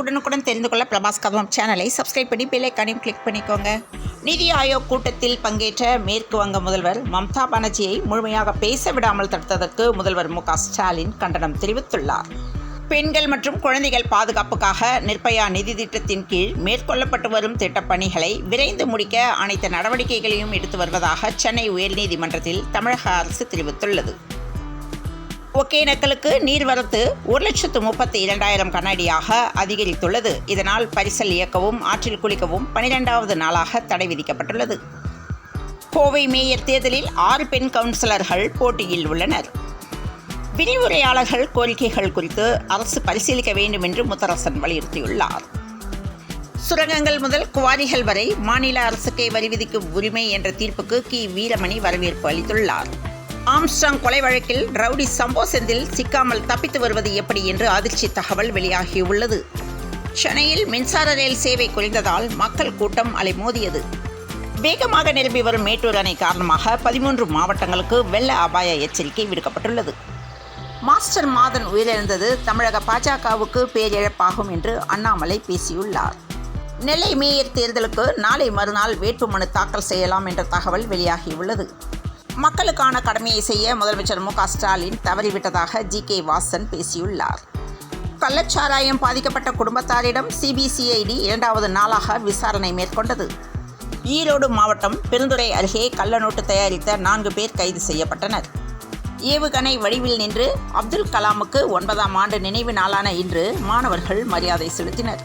உடனுக்குடன் தெரிந்து கொள்ள பிரபாஸ் கதவம் சேனலை சப்ஸ்கிரைப் பண்ணி பெல்லைக்கானையும் கிளிக் பண்ணிக்கோங்க. நிதி ஆயோக் கூட்டத்தில் பங்கேற்ற மேற்கு வங்க முதல்வர் மம்தா பானர்ஜியை முழுமையாக பேச விடாமல் தடுத்ததற்கு முதல்வர் மு ஸ்டாலின் கண்டனம் தெரிவித்துள்ளார். பெண்கள் மற்றும் குழந்தைகள் பாதுகாப்புக்காக நிர்பயா நிதி திட்டத்தின் கீழ் மேற்கொள்ளப்பட்டு வரும் திட்டப்பணிகளை விரைந்து முடிக்க அனைத்து நடவடிக்கைகளையும் எடுத்து வருவதாக சென்னை உயர்நீதிமன்றத்தில் தமிழக அரசு தெரிவித்துள்ளது. ஒகேனக்கலுக்கு நீர்வரத்து ஒரு லட்சத்து முப்பத்தி இரண்டாயிரம் கனஅடியாக அதிகரித்துள்ளது. இதனால் பரிசல் இயக்கவும் ஆற்றில் குளிக்கவும் பனிரெண்டாவது நாளாக தடை விதிக்கப்பட்டுள்ளது. கோவை மேயர் தேர்தலில் ஆறு பெண் கவுன்சிலர்கள் போட்டியில் உள்ளனர். விரிவுரையாளர்கள் கோரிக்கைகள் குறித்து அரசு பரிசீலிக்க வேண்டும் என்று முத்தரசன் வலியுறுத்தியுள்ளார். சுரங்கங்கள் முதல் குவாரிகள் வரை மாநில அரசுக்கே வரி விதிக்கும் உரிமை என்ற தீர்ப்புக்கு கி. வீரமணி வரவேற்பு அளித்துள்ளார். ஆம்ஸ்டாங் கொலை வழக்கில் ரவுடி சம்போ செந்தில் சிக்காமல் தப்பித்து வருவது எப்படி என்று அதிர்ச்சி தகவல் வெளியாகியுள்ளது. சென்னையில் மின்சார ரயில் சேவை குறைந்ததால் மக்கள் கூட்டம் அலைமோதியது வேகமாக நிரம்பி வரும் மேட்டூர் அணை காரணமாக பதிமூன்று மாவட்டங்களுக்கு வெள்ள அபாய எச்சரிக்கை விடுக்கப்பட்டுள்ளது. மாஸ்டர் மாதன் உயிரிழந்தது தமிழக பாஜகவுக்கு பேரிழப்பாகும் என்று அண்ணாமலை பேசியுள்ளார். நெல்லை மேயர் தேர்தலுக்கு நாளை மறுநாள் வேட்புமனு தாக்கல் செய்யலாம் என்ற தகவல் வெளியாகியுள்ளது. மக்களுக்கான கடமையை செய்ய முதலமைச்சர் மு க ஸ்டாலின் தவறிவிட்டதாக ஜி கே வாசன் பேசியுள்ளார். கள்ளச்சாராயம் பாதிக்கப்பட்ட குடும்பத்தாரிடம் சிபிசிஐடி இரண்டாவது நாளாக விசாரணை மேற்கொண்டது. ஈரோடு மாவட்டம் பெருந்துறை அருகே கள்ள நோட்டு தயாரித்த நான்கு பேர் கைது செய்யப்பட்டனர். ஏவுகணை வடிவில் நின்று அப்துல் கலாமுக்கு ஒன்பதாம் ஆண்டு நினைவு நாளான இன்று மாணவர்கள் மரியாதை செலுத்தினர்.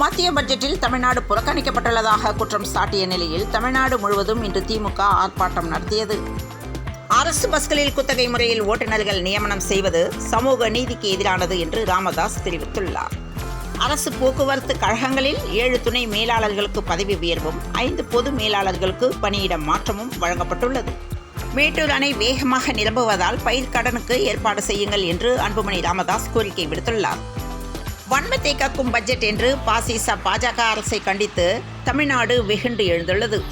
மத்திய பட்ஜெட்டில் தமிழ்நாடு புறக்கணிக்கப்பட்டுள்ளதாக குற்றம் சாட்டிய நிலையில் தமிழ்நாடு முழுவதும் இன்று திமுக ஆர்ப்பாட்டம் நடத்தியது. அரசு பஸ்களில் குத்தகை முறையில் ஓட்டுநர்கள் நியமனம் செய்வது சமூக நீதிக்கு எதிரானது என்று ராமதாஸ் தெரிவித்துள்ளார். அரசு போக்குவரத்து கழகங்களில் ஏழு துணை மேலாளர்களுக்கு பதவி உயர்வும் ஐந்து பொது மேலாளர்களுக்கு பணியிட மாற்றமும் வழங்கப்பட்டுள்ளது. மேட்டூர் அணை வேகமாக நிரம்புவதால் பயிர்க்கடனுக்கு ஏற்பாடு செய்யுங்கள் என்று அன்புமணி ராமதாஸ் கோரிக்கை விடுத்துள்ளார். வன்மத்தை காக்கும் பட்ஜெட் என்று பாசிச பாஜக அரசை கண்டித்து தமிழ்நாடு வெகுண்டு எழுந்துள்ளது.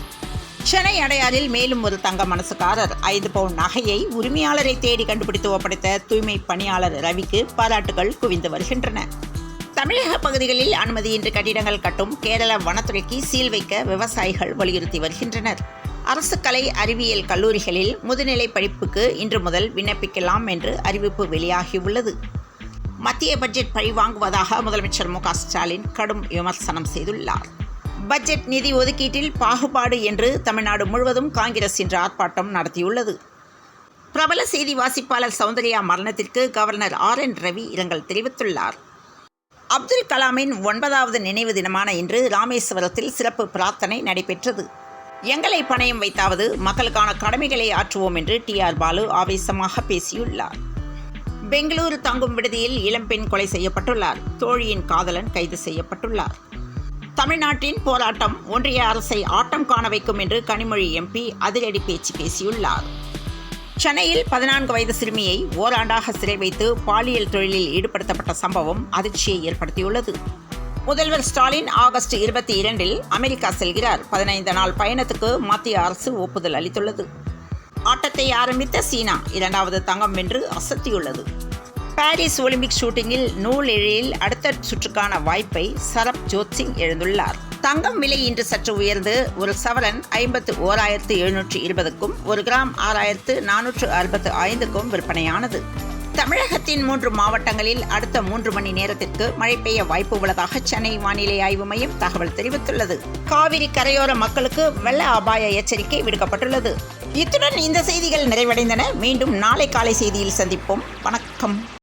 சென்னை அடையாறில் மேலும் ஒரு தங்க மனசுக்காரர் ஐந்து பவுன் நகையை உரிமையாளரை தேடி கண்டுபிடித்து ஒப்படைத்த தூய்மை பணியாளர் ரவிக்கு பாராட்டுகள் குவிந்து வருகின்றன. தமிழக பகுதிகளில் அனுமதியின்றி கட்டிடங்கள் கட்டும் கேரள வனத்துறைக்கு சீல் வைக்க விவசாயிகள் வலியுறுத்தி வருகின்றனர். அரசு கலை அறிவியல் கல்லூரிகளில் முதுநிலை படிப்புக்கு இன்று முதல் விண்ணப்பிக்கலாம் என்று அறிவிப்பு வெளியாகியுள்ளது. மத்திய பட்ஜெட் பழிவாங்குவதாக முதலமைச்சர் மு க ஸ்டாலின் கடும் விமர்சனம் செய்துள்ளார். பட்ஜெட் நிதி ஒதுக்கீட்டில் பாகுபாடு என்று தமிழ்நாடு முழுவதும் காங்கிரஸ் இன்று ஆர்ப்பாட்டம் நடத்தியுள்ளது. பிரபல செய்தி வாசிப்பாளர் சௌந்தர்யா மரணத்திற்கு கவர்னர் ஆர் என் ரவி இரங்கல் தெரிவித்துள்ளார். அப்துல் கலாமின் ஒன்பதாவது நினைவு தினமான இன்று ராமேஸ்வரத்தில் சிறப்பு பிரார்த்தனை நடைபெற்றது. எங்களை பணயம் வைத்தாவது மக்களுக்கான கடமைகளை ஆற்றுவோம் என்று டி ஆர் பாலு ஆவேசமாக பேசியுள்ளார். பெங்களூரு தங்கும் விடுதியில் இளம்பெண் கொலை செய்யப்பட்டுள்ளார். தோழியின் காதலன் கைது செய்யப்பட்டுள்ளார். தமிழ்நாட்டின் போராட்டம் ஒன்றிய அரசை ஆட்டம் காண வைக்கும் என்று கனிமொழி எம்பி அதிரடி பேச்சு பேசியுள்ளார். சென்னையில் பதினான்கு வயது சிறுமியை ஓராண்டாக சிறை வைத்து பாலியல் தொழிலில் ஈடுபடுத்தப்பட்ட சம்பவம் அதிர்ச்சியை ஏற்படுத்தியுள்ளது. முதல்வர் ஸ்டாலின் ஆகஸ்ட் இருபத்தி இரண்டில் அமெரிக்கா செல்கிறார். பதினைந்து நாள் பயணத்துக்கு மத்திய அரசு ஒப்புதல் அளித்துள்ளது. ஆட்டத்தை ஆரம்பித்த சீனா இரண்டாவது தங்கம் வென்று அசத்தியுள்ளது. பாரிஸ் ஒலிம்பிக் ஷூட்டிங்கில் நூல் இழையில் அடுத்த சுற்றுக்கான வாய்ப்பை சரப் ஜோத் சிங் எழுந்துள்ளார். தங்கம் விலை இன்று சற்று உயர்ந்து ஒரு சவரன் ஐம்பத்து ஓராயிரத்து எழுநூற்று இருபதுக்கும் ஒரு கிராம் ஆறாயிரத்து நானூற்று அறுபத்து ஐந்துக்கும் விற்பனையானது. தமிழகத்தின் மூன்று மாவட்டங்களில் அடுத்த மூன்று மணி நேரத்திற்கு மழை பெய்ய வாய்ப்பு உள்ளதாக சென்னை வானிலை ஆய்வு மையம் தகவல் தெரிவித்துள்ளது. காவிரி கரையோர மக்களுக்கு வெள்ள அபாய எச்சரிக்கை விடுக்கப்பட்டுள்ளது. இத்துடன் இந்த செய்திகள் நிறைவடைந்தன. மீண்டும் நாளை காலை செய்தியில் சந்திப்போம். வணக்கம்.